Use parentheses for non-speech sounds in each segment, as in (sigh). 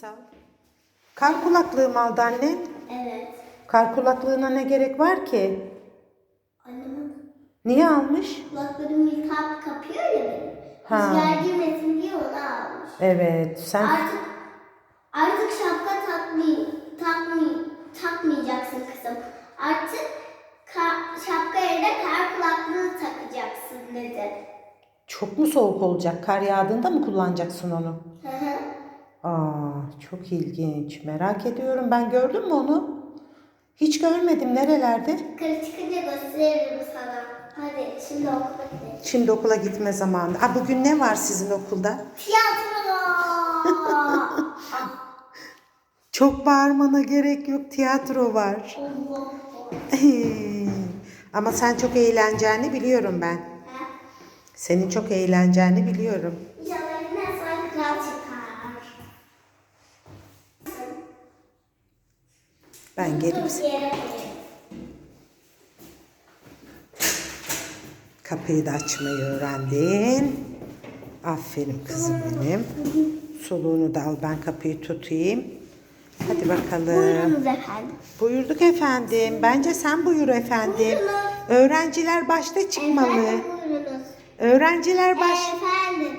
Kumsal. Kar kulaklığı mı aldı annen? Evet. Kar kulaklığına ne gerek var ki? Annemin Niye almış? kulaklarım yıkap kapıyor ya benim. Ha. Rüzgar girmesin diye onu almış. Evet sen Artık artık şapka takmay takmay takmayacaksın kızım. Artık ka- şapka yerine kar kulaklığı takacaksın dedi. çok mu soğuk olacak? Kar yağdığında mı kullanacaksın onu? Hı hı. Aa çok ilginç. Merak ediyorum. Ben gördüm mü onu? Hiç görmedim. Nerelerde? Yukarı çıkınca gösteririm sana. Hadi şimdi okula gidelim. Şimdi okula gitme zamanı. Aa, bugün ne var sizin okulda? Tiyatro. (laughs) Çok bağırmana gerek yok. Tiyatro var. (laughs) Ama sen çok eğleneceğini biliyorum ben. Senin çok eğleneceğini biliyorum. Ben gelip koyayım. kapıyı da açmayı öğrendin. Aferin kızım benim. Soluğunu da al ben kapıyı tutayım. Hadi bakalım. Buyurunuz efendim. Buyurduk efendim. Bence sen buyur efendim. Buyurun. Öğrenciler başta çıkmalı. Efendim buyurunuz. Öğrenciler baş... Efendim.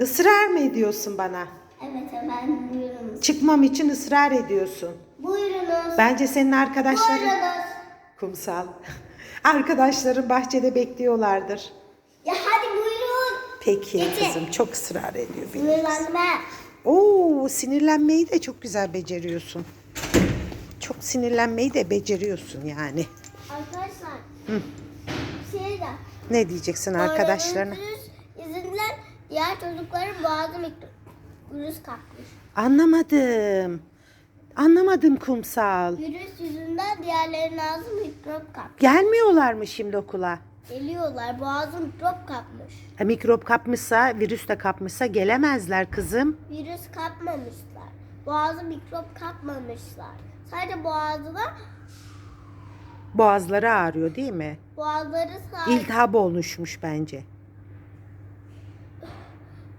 Israr mı ediyorsun bana? Evet efendim buyurunuz. Çıkmam için ısrar ediyorsun. Buyurunuz. Bence senin arkadaşların... Buyurunuz. Kumsal. (laughs) Arkadaşların bahçede bekliyorlardır. Ya hadi buyurun. Peki Gece. kızım çok ısrar ediyor benim. Sinirlenme. Oo sinirlenmeyi de çok güzel beceriyorsun. Çok sinirlenmeyi de beceriyorsun yani. Arkadaşlar. Şey de. Ne diyeceksin arkadaşlarına? Koronavirüs yüzünden diğer çocukların boğazı mikro virüs kapmış. Anlamadım. Anlamadım kumsal. Virüs yüzünden diğerlerinin ağzı mikrop kapmış. Gelmiyorlar mı şimdi okula? Geliyorlar boğazı mikrop kapmış. Ha, mikrop kapmışsa, virüs de kapmışsa gelemezler kızım. Virüs kapmamışlar. Boğazı mikrop kapmamışlar. Sadece boğazına Boğazları ağrıyor değil mi? boğazları sadece İltihap oluşmuş bence.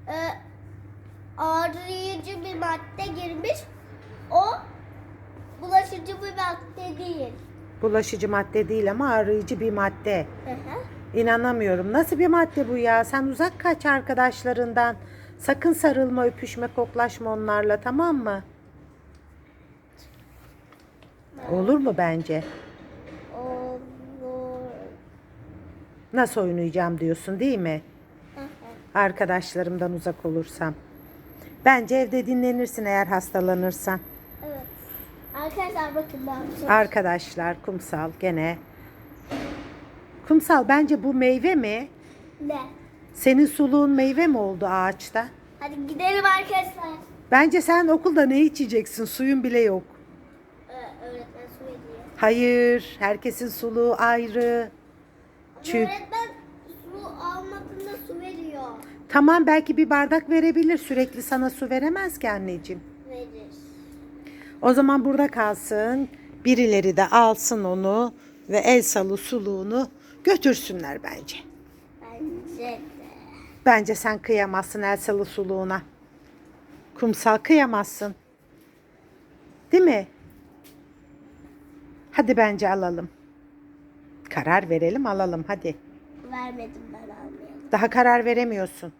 e, ağrıyıcı bir madde girmiş. Madde değil. Bulaşıcı madde değil ama arayıcı bir madde. Hı hı. İnanamıyorum. Nasıl bir madde bu ya? Sen uzak kaç arkadaşlarından. Sakın sarılma, öpüşme, koklaşma onlarla tamam mı? Olur mu bence? Olur. Nasıl oynayacağım diyorsun değil mi? Hı hı. Arkadaşlarımdan uzak olursam. Bence evde dinlenirsin eğer hastalanırsan. Evet. Arkadaşlar bakın ben yapacağım. Arkadaşlar kumsal gene. Kumsal bence bu meyve mi? Ne? Senin suluğun meyve mi oldu ağaçta? Hadi gidelim arkadaşlar. Bence sen okulda ne içeceksin? Suyun bile yok. Ee, öğretmen su veriyor. Hayır, herkesin suluğu ayrı. Çünkü Öğretmen su almadığında su veriyor. tamam belki bir bardak verebilir. Sürekli sana su veremez ki anneciğim. O zaman burada kalsın. Birileri de alsın onu ve el salı suluğunu götürsünler bence. Bence de. Bence sen kıyamazsın el salı suluğuna. Kumsal kıyamazsın. Değil mi? Hadi bence alalım. Karar verelim alalım hadi. Vermedim ben almayalım. Daha karar veremiyorsun.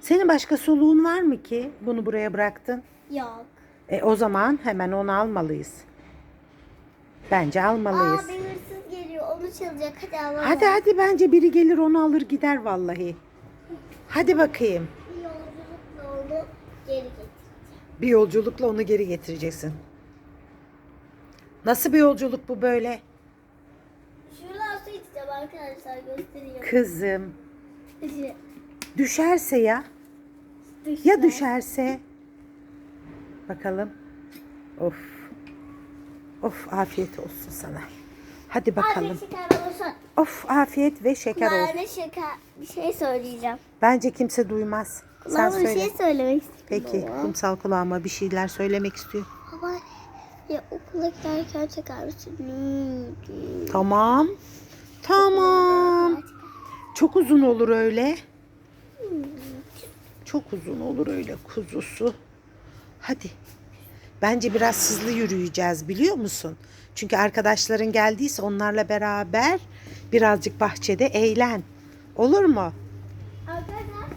Senin başka soluğun var mı ki bunu buraya bıraktın? Yok. E o zaman hemen onu almalıyız. Bence almalıyız. Aa bir hırsız geliyor onu çalacak hadi alalım. Hadi hadi bence biri gelir onu alır gider vallahi. Hadi bakayım. Bir yolculukla onu geri getir. Bir yolculukla onu geri getireceksin. Nasıl bir yolculuk bu böyle? Şuradan su içeceğim arkadaşlar göstereyim. Kızım Düşe- (laughs) düşerse ya. Ya düşerse? Bakalım. Of. Of afiyet olsun sana. Hadi bakalım. Afiyet şeker. Of afiyet ve şeker olsun. Kulağına şeker bir şey söyleyeceğim. Bence kimse duymaz. Sen Kulağıma bir söyle. şey söylemek istiyorum. Peki baba. kumsal kulağıma bir şeyler söylemek istiyor. Baba ya okula giderken çeker misin? Tamam. Tamam. Çok uzun olur öyle. Çok uzun olur öyle kuzusu. Hadi. Bence biraz hızlı yürüyeceğiz biliyor musun? Çünkü arkadaşların geldiyse onlarla beraber birazcık bahçede eğlen. Olur mu? Arkadaşlar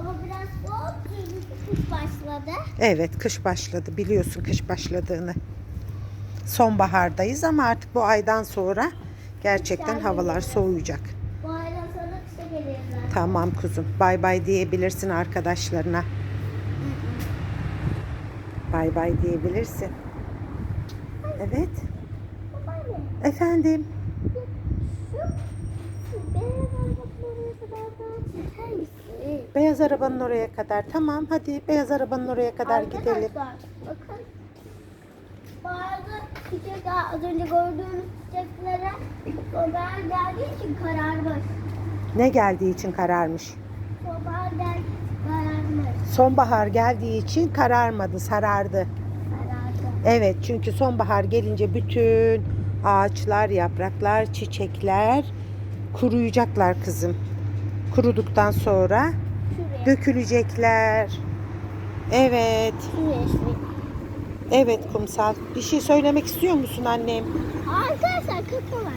ama biraz soğuk kış başladı. Evet kış başladı biliyorsun kış başladığını. Sonbahardayız ama artık bu aydan sonra gerçekten havalar soğuyacak. Bu aydan sonra kışa geliyor zaten. Tamam kuzum bay bay diyebilirsin arkadaşlarına. Bay bay diyebilirsin. Evet efendim. beyaz arabanın oraya kadar. Tamam hadi beyaz arabanın oraya kadar gidelim. Bakın. Bazı çiçek az önce gördüğünüz çiçeklere sonbahar geldiği için kararmış. Ne geldiği için kararmış. Sonbahar geldiği. Sonbahar geldiği için kararmadı, sarardı. Evet çünkü sonbahar gelince bütün ağaçlar, yapraklar, çiçekler kuruyacaklar kızım. Kuruduktan sonra Şuraya. dökülecekler. Evet, evet kumsal. Bir şey söylemek istiyor musun annem? Arkadaşlar var.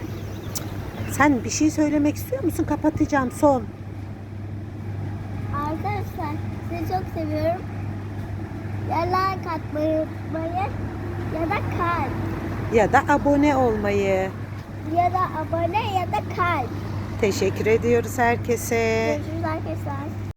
Sen bir şey söylemek istiyor musun? Kapatacağım son. Arkadaşlar sizi çok seviyorum. Ya like atmayı unutmayın. Ya da kalp. Ya da abone olmayı. Ya da abone ya da kalp. Teşekkür ediyoruz herkese. Görüşürüz arkadaşlar.